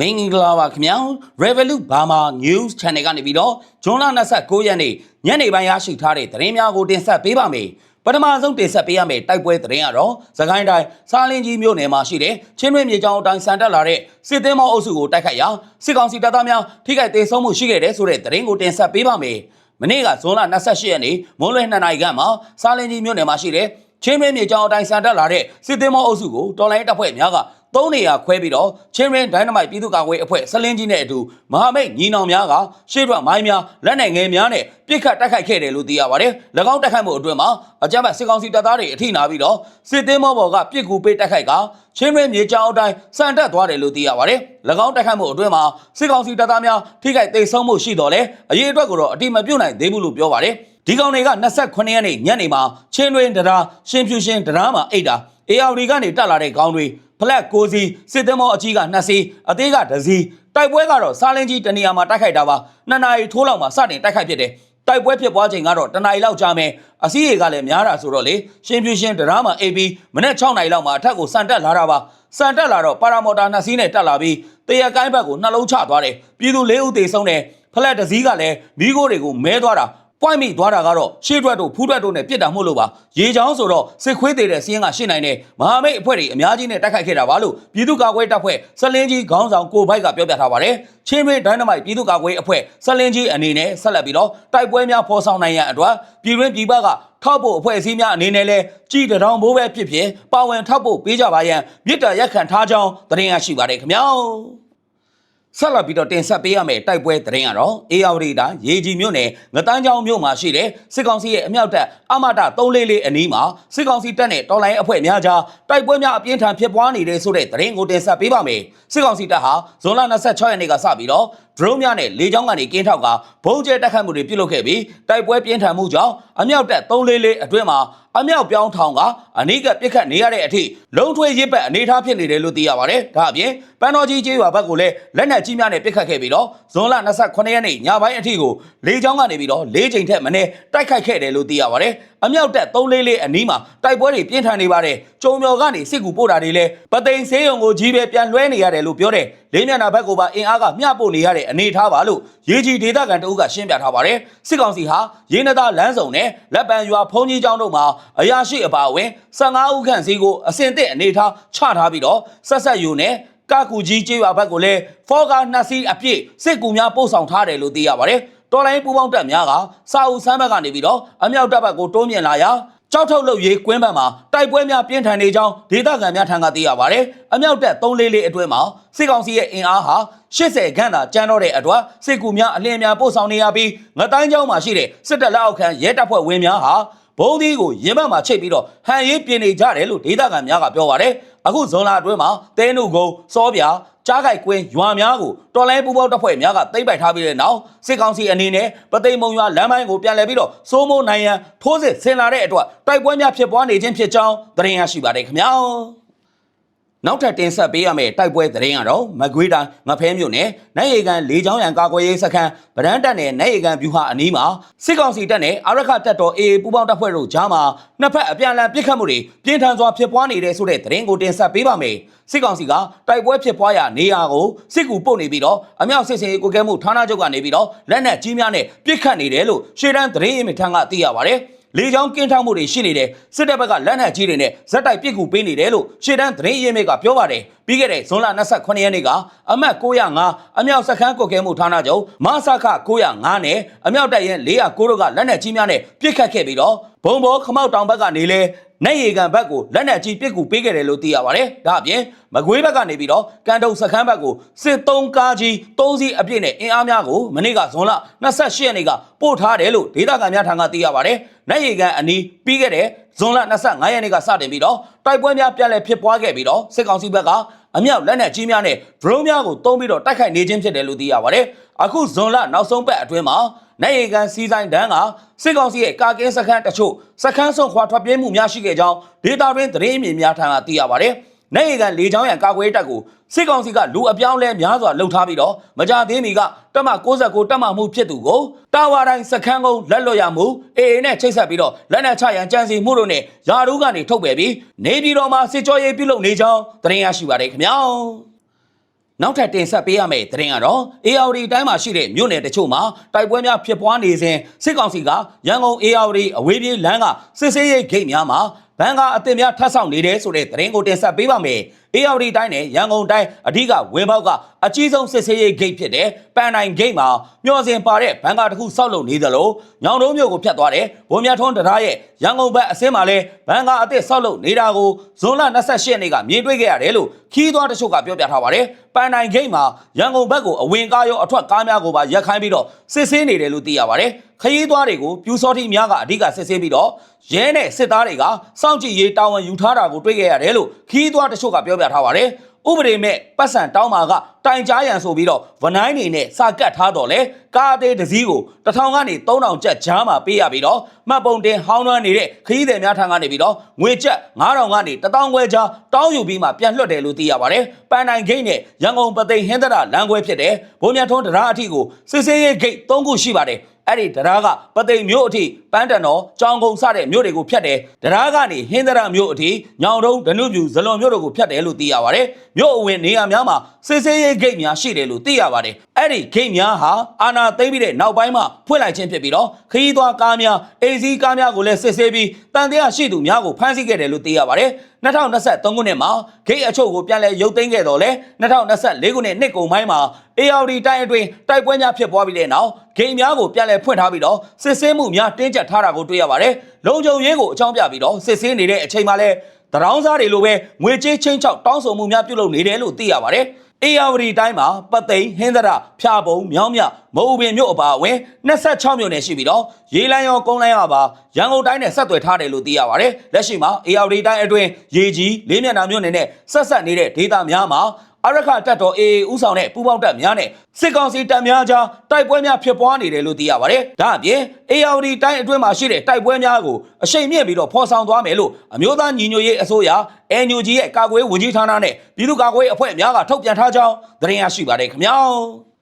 မင်္ဂလာပါခင်ဗျာ Revolut Burma News Channel ကနေပြီးတော့ဂျွန်လ29ရက်နေ့ညနေပိုင်းရရှိထားတဲ့သတင်းများကိုတင်ဆက်ပေးပါမယ်ပထမဆုံးတင်ဆက်ပေးရမယ့်တိုက်ပွဲသတင်းကတော့သခိုင်းတိုင်းစားလင်းကြီးမြို့နယ်မှာရှိတဲ့ချင်းတွင်းမြေကြောင်းအတိုင်းဆန်တက်လာတဲ့စစ်သေးမောအုပ်စုကိုတိုက်ခိုက်ရာစစ်ကောင်စီတပ်သားများထိခိုက်ဒေဆုံးမှုရှိခဲ့တဲ့ဆိုတဲ့သတင်းကိုတင်ဆက်ပေးပါမယ်မနေ့ကဇွန်လ28ရက်နေ့မွန်းလွဲ2နာရီခန့်မှာစားလင်းကြီးမြို့နယ်မှာရှိတဲ့ချင်းတွင်းမြေကြောင်းအတိုင်းဆန်တက်လာတဲ့စစ်သေးမောအုပ်စုကိုတော်လိုင်းတပ်ဖွဲ့များက သုံးနေရာခွဲပြီးတော့ချင်းရင်းဒိုင်းနမိုက်ပြည်သူ့ကာကွယ်အဖွဲ့ဆလင်းကြီးနဲ့အတူမဟာမိတ်ညီနောင်များကရှေ့ထွက်မိုင်းများလက်နိုင်ငယ်များနဲ့ပြစ်ခတ်တိုက်ခိုက်ခဲ့တယ်လို့သိရပါတယ်။၎င်းတိုက်ခိုက်မှုအတွင်းမှာအကြမ်းဖက်စစ်ကောင်စီတပ်သားတွေအထိနာပြီးတော့စစ်သေးမောဘော်ကပြစ်ကူပေးတိုက်ခိုက်ကချင်းရင်းမြေကြောင်းအတိုင်းစံတက်သွားတယ်လို့သိရပါတယ်။၎င်းတိုက်ခိုက်မှုအတွင်းမှာစစ်ကောင်စီတပ်သားများထိခိုက်ဒေဆုံးမှုရှိတော်လဲအရေးအတွက်ကိုတော့အတိမပြုတ်နိုင်သေးဘူးလို့ပြောပါတယ်။ဒီကောင်တွေက28ရက်နေ့ညနေမှာချင်းတွင်တရားရှင်ဖြူရှင်တရားမှာအိတ်တာ AR ကနေတက်လာတဲ့ခေါင်းတွေ ဖလက်ကိုစီစစ်သမောအကြီးက2စီးအသေးက1စီးတိုက်ပွဲကတော့စားလင်းကြီးတနေရာမှာတိုက်ခိုက်တာပါနှစ်နာရီထိုးလောက်မှာစတင်တိုက်ခိုက်ဖြစ်တယ်တိုက်ပွဲဖြစ်ပွားချိန်ကတော့တနာရီလောက်ကြာမယ်အစည်းအရေကလည်းများတာဆိုတော့လေရှင်ပြူရှင်ဒရာမှာ AB မနေ့6နာရီလောက်မှာအထက်ကိုစံတက်လာတာပါစံတက်လာတော့ပါရာမော်တာနှစ်စီးနဲ့တက်လာပြီးတရကိုင်းဘက်ကိုနှလုံးချသွားတယ်ပြည်သူ၄ဦးသေဆုံးတယ်ဖလက်တစ်စီးကလည်းမိโก้တွေကိုမဲသွားတာ ပွိုင်းမိသွားတာကတော့ရှေ့ထွက်တို့ဖူးထွက်တို့နဲ့ပြစ်တာမှုလို့ပါရေချောင်းဆိုတော့စစ်ခွေးသေးတဲ့စီးရင်ကရှင်းနိုင်တယ်မဟာမိတ်အဖွဲ့တွေအများကြီးနဲ့တိုက်ခိုက်ခဲ့တာပါလို့ပြည်သူ့ကာကွယ်တပ်ဖွဲ့စလင်းကြီးခေါင်းဆောင်ကိုဘိုက်ကပြောပြထားပါတယ်ချင်းရင်းဒိုင်းနမိုက်ပြည်သူ့ကာကွယ်အဖွဲ့စလင်းကြီးအနေနဲ့ဆက်လက်ပြီးတော့တိုက်ပွဲများဖော်ဆောင်နိုင်ရန်အတွက်ပြည်တွင်းပြည်ပကထောက်ဖို့အဖွဲ့အစည်းများအနေနဲ့လဲကြည်တောင်ဘိုးပဲဖြစ်ဖြစ်ပါဝင်ထောက်ဖို့ပေးကြပါရန်မြစ်တာရက်ခံထားကြောင်းသတင်းရရှိပါတယ်ခင်ဗျာ ဆက်လက်ပြီးတော့တင်ဆက်ပေးရမယ့်တိုက်ပွဲသတင်းကတော့အေယာဝတီတာရေကြီးမြို့နယ်ငတန်းချောင်းမြို့မှာရှိတဲ့စစ်ကောင်စီရဲ့အမြောက်တပ်အမတာ344အနီးမှာစစ်ကောင်စီတပ်နဲ့တော်လိုင်းအဖွဲ့များကြားတိုက်ပွဲများအပြင်းထန်ဖြစ်ပွားနေတဲ့ဆိုတဲ့သတင်းကိုတင်ဆက်ပေးပါမယ်စစ်ကောင်စီတပ်ဟာဇွန်လ26ရက်နေ့ကစပြီးတော့ဒရုန်းများနဲ့လေကြောင်းကနေကင်းထောက်ကဘုံကျဲတက်ခတ်မှုတွေပြုလုပ်ခဲ့ပြီးတိုက်ပွဲပြင်းထန်မှုကြောင့်အမြောက်တပ်344အတွင်းမှာအမြောက်ပြောင်းထောင်ကအနိကပြစ်ခတ်နေရတဲ့အထိလုံထွေးရစ်ပတ်အနေထားဖြစ်နေတယ်လို့သိရပါတယ်။ဒါအပြင်ပန်းတော်ကြီးကျေးရွာဘက်ကိုလည်းလက်နက်ကြီးများနဲ့ပြစ်ခတ်ခဲ့ပြီးတော့ဇွန်လ28ရက်နေ့ညပိုင်းအထိကိုလေကြောင်းကနေပြီးတော့၄ချိန်ထက်မနည်းတိုက်ခိုက်ခဲ့တယ်လို့သိရပါတယ်။အမြောက်တပ်344အနီးမှာတိုက်ပွဲတွေပြင်းထန်နေပါတယ်။ကျုံမျော်ကနေစစ်ကူပို့တာတွေလည်းပသိမ်ဆေးရုံကိုကြီးပဲပြန်လွှဲနေရတယ်လို့ပြောတယ်။လေးမျက်နှာဘက်ကိုပါအင်အားကမျှပို့နေရတဲ့အနေထားပါလို့ရေကြီးဒေသခံတအုပ်ကရှင်းပြထားပါတယ်။စစ်ကောင်စီဟာရင်းနသားလမ်းစုံနဲ့လက်ပံရွာဖုံးကြီးကျောင်းတို့မှာအရာရှိအပါအဝင်15ဦးခန့်စီကိုအစင်သစ်အနေထားချထားပြီးတော့ဆက်ဆက်ယူနဲ့ ကကူကြီးကျေးရွာဘက်ကိုလည်းဖောကာနှစ်စီးအပြည့်စစ်ကူများပို့ဆောင်ထားတယ်လို့သိရပါတယ်။တော်လိုင်းပူပေါင်းတပ်များကစာအုပ်ဆန်းဘက်ကနေပြီးတော့အမြောက်တပ်ဘက်ကိုတိုးမြင့်လာရာကြောက်ထုတ်လုပ်ရေးကွင်းဘက်မှာတိုက်ပွဲများပြင်းထန်နေကြောင်းဒေသခံများထံကသိရပါတယ်။အမြောက်တပ်344အတွင်းမှာစစ်ကောင်စီရဲ့အင်အားဟာ80ခန့်သာကျန်းတော့တဲ့အတွက်စစ်ကူများအလင်းများပို့ဆောင်နေရပြီးငတိုင်းကျောင်းမှာရှိတဲ့စစ်တပ်လက်အောက်ခံရဲတပ်ဖွဲ့ဝင်များဟာဘုံသီးကိုရင်ဘတ်မှာချိတ်ပြီးတော့ဟန်ရေးပြင်နေကြတယ်လို့ဒေသခံများကပြောပါတယ်။ အခုဇွန်လအတွင်းမှာတဲနုကုန်းစောပြာကြားကြိုက်ကွင်းရွာများကိုတော်လိုင်းပူပေါင်းတပ်ဖွဲ့များကသိမ့်ပိုက်ထားပြီးတဲ့နောက်စစ်ကောင်စီအနေနဲ့ပသိမ်မုံရွာလမ်းပိုင်းကိုပြန်လည်ပြီးတော့စိုးမိုးနိုင်ရန်ထိုးစစ်ဆင်လာတဲ့အတွက်တိုက်ပွဲများဖြစ်ပွားနေခြင်းဖြစ်ကြောင်းသတင်းရရှိပါတယ်ခင်ဗျာ နောက်ထပ်တင်ဆက်ပေးရမယ့်တိုက်ပွဲသတင်းကတော့မကွေးတိုင်းငဖဲမြို့နယ်နိုင်ရီကန်လေးချောင်းရံကာကွယ်ရေးစခန်းဗရန်တပ်နယ်နိုင်ရီကန်ဗျူဟာအနီးမှာစစ်ကောင်စီတပ်နဲ့အာရခတပ်တော် AA ပူးပေါင်းတပ်ဖွဲ့တို့ကြားမှာနှစ်ဖက်အပြန်အလှန်ပစ်ခတ်မှုတွေပြင်းထန်စွာဖြစ်ပွားနေတဲ့ဆိုတဲ့သတင်းကိုတင်ဆက်ပေးပါမယ်စစ်ကောင်စီကတိုက်ပွဲဖြစ်ပွားရာနေရာကိုစစ်ကူပုတ်နေပြီးတော့အမြောက်စစ်စင်ရေးကိုကဲမှုဌာနချုပ်ကနေပြီးတော့လက်နက်ကြီးများနဲ့ပစ်ခတ်နေတယ်လို့ရှေ့တန်းသတင်းရင်းမြစ်ထံကသိရပါတယ် လေချောင်းကင်းထောက်မှုတွေရှိနေတယ်စစ်တပ်ဘက်ကလက်နက်ကြီးတွေနဲ့ဇက်တိုက်ပစ်ကူပေးနေတယ်လို့ရှေ့တန်းသတင်းရင်းမြစ်ကပြောပါတယ်ပြီးခဲ့တဲ့ဇွန်လ28ရက်နေ့ကအမှတ်905အမြောက်စခန်းကုတ်ကဲမှုဌာနချုပ်မဆခ905နဲ့အမြောက်တပ်ရင်409တို့ကလက်နက်ကြီးများနဲ့ပစ်ခတ်ခဲ့ပြီးတော့ဘုံဘောခမောက်တောင်ဘက်ကနေလဲ နိုင်ရီကန်ဘက်ကိုလက်နက်ကြီးပစ်ကူပေးခဲ့တယ်လို့သိရပါတယ်။ဒါအပြင်မကွေးဘက်ကနေပြီးတော့ကန်တုံစခန်းဘက်ကိုစစ်သုံးကားကြီး၃စီးအပြည့်နဲ့အင်အားများကိုမနေ့ကဇွန်လ28ရက်နေ့ကပို့ထားတယ်လို့ဒေသခံများထံကသိရပါတယ်။နိုင်ရီကန်အနီးပြီးခဲ့တဲ့ဇွန်လ25ရက်နေ့ကစတင်ပြီးတော့တိုက်ပွဲများပြန်လည်ဖြစ်ပွားခဲ့ပြီးတော့စစ်ကောင်စီဘက်ကအမြောက်လက်နက်ကြီးများနဲ့ drone များကိုတုံးပြီးတော့တိုက်ခိုက်နေခြင်းဖြစ်တယ်လို့သိရပါတယ်။အခုဇွန်လနောက်ဆုံးပတ်အတွင်းမှာ နိုင်ရီကန်စီဆိုင်တန်းကစစ်ကောင်စီရဲ့ကာကင်းစခန်းတချို့စခန်းဆုံးခွာထွက်ပြေးမှုများရှိခဲ့ကြောင်းဒေတာတွင်သတင်းအမြင်များထံကသိရပါတယ်။နိုင်ရီကန်လေချောင်းရံကာကွယ်တပ်ကိုစစ်ကောင်စီကလူအပြောင်းလဲများစွာလှုပ်ထားပြီးတော့မကြသေးမီကတက်မ69တက်မမှုဖြစ်သူကိုတာဝါတိုင်းစခန်းကုန်းလက်လွတ်ရမှုအေအေနဲ့ချိတ်ဆက်ပြီးတော့လက်နက်ချရန်ကြံစီမှုတို့နဲ့ယာရူးကနေထုတ်ပယ်ပြီးနေပြည်တော်မှာစစ်ကြောရေးပြုလုပ်နေကြောင်းသတင်းရရှိပါတယ်ခင်ဗျာ။ နောက်ထပ်တင်ဆက်ပေးရမယ့်သတင်းကတော့ ARD တိုင်းမှာရှိတဲ့မြို့နယ်တချို့မှာတိုက်ပွဲများဖြစ်ပွားနေစဉ်စစ်ကောင်စီကရန်ကုန် ARD အဝေးပြေးလမ်းကစစ်ဆေးရေးဂိတ်များမှာ ဘန်ကာအသစ်များထပ်ဆောင်နေတယ်ဆိုတဲ့သတင်းကိုတင်ဆက်ပေးပါမယ်။ ARD တိုင်းနဲ့ရန်ကုန်တိုင်းအဓိကဝင်းပေါက်ကအကြီးဆုံးစစ်ဆေးရေးဂိတ်ဖြစ်တဲ့ပန်နိုင်ဂိတ်မှာမျော်စင်ပါတဲ့ဘန်ကာတစ်ခုဆောက်လုပ်နေသလိုညောင်တုံးမြို့ကိုဖြတ်သွားတဲ့ဘုံမြတ်ထွန်းတရားရဲ့ရန်ကုန်ဘက်အစင်းမှာလဲဘန်ကာအသစ်ဆောက်လုပ်နေတာကိုဇွန်လ28ရက်နေ့ကမြင်တွေ့ခဲ့ရတယ်လို့ခီးသွွားတချို့ကပြောပြထားပါတယ်။ပန်နိုင်ဂိတ်မှာရန်ကုန်ဘက်ကိုအဝင်ကားရောအထွက်ကားများကိုပါရက်ခိုင်းပြီးတော့စစ်ဆေးနေတယ်လို့သိရပါတယ်။ခရီးသွားတွေကိုပြူစောတိများကအဓိကစစ်ဆေးပြီးတော့ရဲနဲ့စစ်သားတွေကစောင့်ကြည့်ရေးတာဝန်ယူထားတာကိုတွေ့ခဲ့ရတယ်လို့ခီးသွားတချို့ကပြောပြထားပါတယ်။ဥပဒေမဲ့ပတ်စံတောင်းမာကတိုင်ကြားရန်ဆိုပြီးတော့ဗနိုင်းနေနဲ့စကတ်ထားတော့လေကားအသေးတစ်စီးကိုတစ်ထောင်ကနေ3000ကျပ်ကြားမှာပေးရပြီးတော့မှတ်ပုံတင်ဟောင်းနှွမ်းနေတဲ့ခရီးသည်များထံကနေပြီးတော့ငွေကျပ်9000ကနေ1000ခွဲကြားတောင်းယူပြီးမှပြန်လွှတ်တယ်လို့သိရပါတယ်ပန်နိုင်ဂိတ်နဲ့ရန်ကုန်ပသိမ်ဟင်းသရလမ်းခွဲဖြစ်တဲ့ဘုံမြတ်ထွန်းတရားအထိကိုစစ်စေးရေးဂိတ်3ခုရှိပါတယ် အဲ့ဒီတရားကပသိမ်မြို့အထိပန်းတန်တော်ကြောင်ကုန်းစတဲ့မြို့တွေကိုဖြတ်တယ်တရားကနေဟင်းသရမြို့အထိညောင်တုံးဒနုပြူဇလွန်မြို့တို့ကိုဖြတ်တယ်လို့သိရပါတယ်မြို့အဝင်နေရာများမှာစစ်စေးရေးဂိတ်များရှိတယ်လို့သိရပါတယ်အဲ့ဒီဂိတ်များဟာအာနာသိမ့်ပြီးတဲ့နောက်ပိုင်းမှာဖွင့်လိုက်ခြင်းဖြစ်ပြီးတော့ခရီးသွားကားများအေစီကားများကိုလည်းစစ်ဆေးပြီးတန်တရားရှိသူများကိုဖမ်းဆီးခဲ့တယ်လို့သိရပါတယ် 2023ခုနှစ်မှာဂိတ်အချို့ကိုပြန်လည်ရုပ်သိမ်းခဲ့တော့လဲ2024ခုနှစ်နှစ်ကုန်ပိုင်းမှာ ARD တိုင်းအတွင်းတိုက်ပွဲများဖြစ်ပွားပြီးတဲ့နောက်ဂိမ်းများကိုပြန်လည်ဖွင့်ထားပြီးတော့စစ်ဆေးမှုများတင်းကျပ်ထားတာကိုတွေ့ရပါတယ်။လုံခြုံရေးကိုအကြောင်းပြပြီးတော့စစ်ဆေးနေတဲ့အချိန်မှာလဲတရောင်းစားတွေလိုပဲငွေကြေးချင်းချောက်တောင်းဆိုမှုများပြုလုပ်နေတယ်လို့သိရပါတယ်။ ARD တိုင်းမှာပသိမ်ဟင်းသရဖြာပုံမြောင်းမြမအူပင်မြို့အပါအဝင်26မြို့နယ်ရှိပြီးတော့ရေလန်းရောကုန်းလန်းရောပါရန်ကုန်တိုင်းနဲ့ဆက်သွယ်ထားတယ်လို့သိရပါတယ်။လက်ရှိမှာ ARD တိုင်းအတွင်းရေကြီးလေးမျက်နှာမြို့နယ်နဲ့ဆက်ဆက်နေတဲ့ဒေသများမှာ အရခတက်တော် AA ဥဆောင်တဲ့ပူးပေါင်းတပ်များနဲ့စစ်ကောင်စီတပ်များကြားတိုက်ပွဲများဖြစ်ပွားနေတယ်လို့သိရပါတယ်။ဒါအပြင် ARD တိုင်းအတွင်းမှာရှိတဲ့တိုက်ပွဲများကိုအရှိန်မြင့်ပြီးတော့ဖော်ဆောင်သွားမယ်လို့အမျိုးသားညီညွတ်ရေးအစိုးရ NUG ရဲ့ကာကွယ်ဝန်ကြီးဌာနနဲ့ပြည်သူ့ကာကွယ်အဖွဲ့များကထုတ်ပြန်ထားကြောင်းသတင်းရရှိပါတယ်ခင်ဗျာ။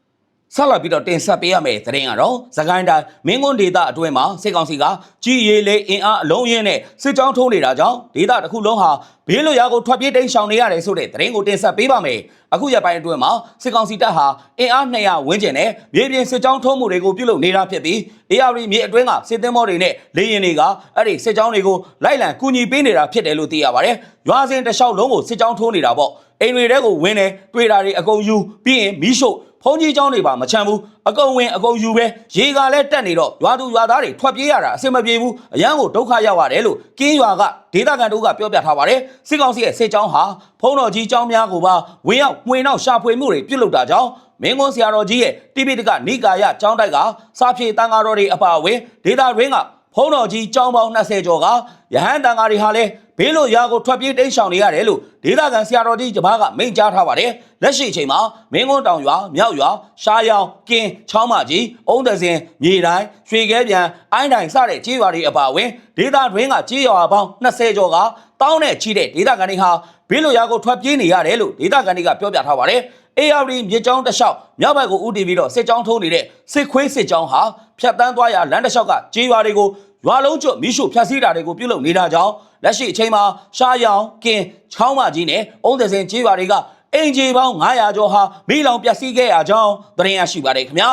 ဆက်လက်ပြီးတော့တင်ဆက်ပေးရမယ့်သတင်းကတော့သခိုင်းတိုင်းမင်းကွန်းဒေသအတွင်းမှာစစ်ကောင်စီကကြီးရေးလေးအင်အားအလုံးရင်းနဲ့စစ်ကြောင်းထိုးနေတာကြောင့်ဒေသတစ်ခုလုံးဟာဘေးလွတ်ရာကိုထွက်ပြေးတိမ်းရှောင်နေရတယ်ဆိုတဲ့သတင်းကိုတင်ဆက်ပေးပါမယ်။အခုရက်ပိုင်းအတွင်းမှာစစ်ကောင်စီတပ်ဟာအင်အား200ဝန်းကျင်နဲ့မြေပြင်စစ်ကြောင်းထိုးမှုတွေကိုပြုလုပ်နေတာဖြစ်ပြီး AR မြေအတွင်းကစစ်သင်းမောတွေနဲ့လေရင်တွေကအဲ့ဒီစစ်ကြောင်းတွေကိုလိုက်လံကူညီပေးနေတာဖြစ်တယ်လို့သိရပါတယ်။ရွာစဉ်တစ်လျှောက်လုံးကိုစစ်ကြောင်းထိုးနေတာပေါ့။အိမ်တွေထဲကိုဝင်းနေတွေ့တာတွေအကုန်ယူပြီးရင်မီးရှို့ ဖုန်ကြီးเจ้าတွေပါမချမ်းဘူးအကုံဝင်အကုံယူပဲရေကလည်းတက်နေတော့ရွာသူရွာသားတွေထွက်ပြေးရတာအဆင်မပြေဘူးအရန်ကိုဒုက္ခရောက်ရတယ်လို့ကင်းရွာကဒေသခံတို့ကပြောပြထားပါတယ်စစ်ကောင်စီရဲ့စစ်ကြောင်းဟာဖုံတော်ကြီးเจ้าများကိုပါဝင်းရောက်မှွေနောက်ရှာဖွေမှုတွေပြုလုပ်တာကြောင့်မင်းကွန်းဆရာတော်ကြီးရဲ့တိပိတကနိကာယကျောင်းတိုက်ကစာဖြေတန်ဃာတော်တွေအပါအဝင်ဒေသရင်းက ဖုံတော်ကြီးကျောင်းပေါင်း20ကျော်ကယဟန်တန်ဃာတွေဟာလည်းဘေးလို့ရာကိုထွက်ပြေးတိမ်းရှောင်နေရတယ်လို့ဒေသခံဆရာတော်ကြီးဂျပားကမိန့်ကြားထားပါတယ်လက်ရှိအချိန်မှာမင်းကွန်းတောင်ရွာမြောက်ရွာရှားရောင်ကင်းချောင်းမကြီးအုံးသစင်မြေတိုင်းရွှေခဲပြန်အိုင်းတိုင်စတဲ့ကြေးရွာတွေအပါအဝင်ဒေသတွင်းကကြေးရွာပေါင်း20ကျော်ကတောင်းနဲ့ချီတဲ့ဒေသခံတွေဟာ ဘေးလို့ရာကိုထွက်ပြေးနေရတယ်လို့ဒေသခံတွေကပြောပြထားပါတယ် ARD မြေကြောင်းတစ်လျှောက်မြောက်ဘက်ကိုဦးတည်ပြီးတော့စစ်ကြောင်းထိုးနေတဲ့စစ်ခွေးစစ်ကြောင်းဟာဖြတ်တန်းသွားရလမ်းတစ်လျှောက်ကကြေးရွာတွေကိုရွာလုံးကျွတ်မိရှုဖျက်ဆီးတာတွေကိုပြုလုပ်နေတာကြောင့်လက်ရှိအချိန်မှာရှားရောင်ကင်ချောင်းမကြီးနဲ့အုံးသစင်ကြေးရွာတွေကအင်ဂျီပေါင်း900ကျော်ဟာမိလောင်ပျက်စီးခဲ့ရကြောင်းသတင်းရရှိပါတယ်ခင်ဗျာ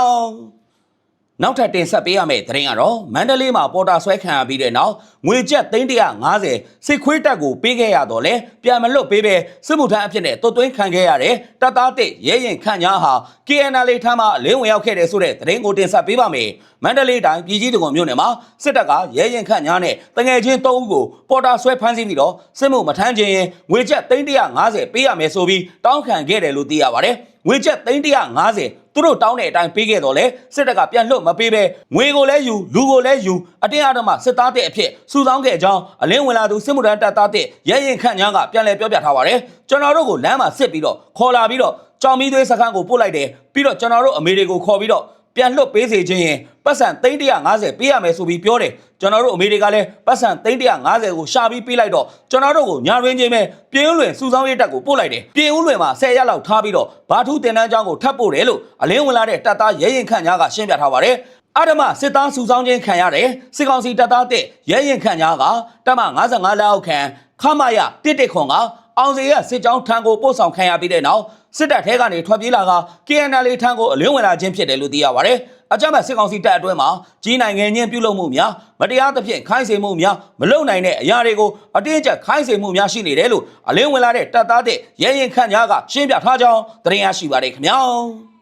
နောက်ထပ်တင်ဆက်ပေးရမယ့်သတင်းကတော့မန္တလေးမှာပေါ်တာဆွဲခံရပြီးတဲ့နောက်ငွေကျပ်350စစ်ခွေးတက်ကိုပေးခဲ့ရတော့လဲပြန်မလွတ်ပေးပဲစစ်မှုထမ်းအဖြစ်နဲ့တွတ်သွင်းခံခဲ့ရတဲ့တပ်သားတစ်ရဲရင်ခန့်ညာဟာ KNL ထမ်းမှအလင်းဝင်ရောက်ခဲ့တဲ့ဆိုတဲ့သတင်းကိုတင်ဆက်ပေးပါမယ်မန္တလေးတိုင်းပြည်ကြီးတံခွန်မြို့နယ်မှာစစ်တပ်ကရဲရင်ခန့်ညာနဲ့တငယ်ချင်း3ဦးကိုပေါ်တာဆွဲဖမ်းဆီးပြီးတော့စစ်မှုမထမ်းခြင်းရင်ငွေကျပ်350ပေးရမယ်ဆိုပြီးတောင်းခံခဲ့တယ်လို့သိရပါတယ်ငွေကျပ်350 သူတို့တောင်းတဲ့အတိုင်းပေးခဲ့တော့လေစစ်တပ်ကပြန်လွတ်မပေးပဲငွေကိုလည်းယူလူကိုလည်းယူအတင်းအဓမ္မစစ်သားတဲ့အဖြစ်စူဆောင်းခဲ့ကြောင်းအလင်းဝင်လာသူစစ်မှုထမ်းတပ်သားတဲ့ရဲရင်ခန့်ညာကပြန်လည်ပြောပြထားပါတယ်ကျွန်တော်တို့ကိုလမ်းမှာစစ်ပြီးတော့ခေါ်လာပြီးတော့ကြောင်မီးသွေးစခန်းကိုပို့လိုက်တယ်ပြီးတော့ကျွန်တော်တို့အမေတွေကိုခေါ်ပြီးတော့ ပြန်လွတ်ပေးစေခြင်းရင်ပတ်စံ350ပေးရမယ်ဆိုပြီးပြောတယ်ကျွန်တော်တို့အမေတွေကလည်းပတ်စံ350ကိုရှာပြီးပေးလိုက်တော့ကျွန်တော်တို့ကိုညာရင်းချင်းပဲပြင်းဦးလွင်စူဆောင်းရေးတပ်ကိုပို့လိုက်တယ်ပြင်းဦးလွင်မှာ10ရက်လောက်ထားပြီးတော့ဘာထူးတင်တန်းကျောင်းကိုထပ်ပို့တယ်လို့အလင်းဝင်လာတဲ့တပ်သားရဲရင်ခန့်ညာကရှင်းပြထားပါတယ်အာဓမစစ်သားစုဆောင်းခြင်းခံရတယ်စစ်ကောင်စီတပ်သားတဲ့ရဲရင်ခန့်ညာကတပ်မ55လက်အောက်ခံခမရတစ်တစ်ခွန်က အောင်စီရဲ့စစ်ကြောင်းထံကိုပို့ဆောင်ခံရပြီးတဲ့နောက်စစ်တပ်ထဲကနေထွက်ပြေးလာက KNL ထံကိုအလင်းဝင်လာခြင်းဖြစ်တယ်လို့သိရပါတယ်။အကြမ်းဖက်စစ်ကောင်စီတပ်အတွင်းမှာကြီးနိုင်ငံချင်းပြုလုပ်မှုများမတရားသဖြင့်ခိုင်းစေမှုများမလုပ်နိုင်တဲ့အရာတွေကိုအတင်းအကျပ်ခိုင်းစေမှုများရှိနေတယ်လို့အလင်းဝင်လာတဲ့တပ်သားတဲ့ရဲရင်ခန့်များကရှင်းပြထားကြောင်းသတင်းရရှိပါတယ်ခင်ဗျာ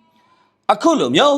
။အခုလိုမျိုး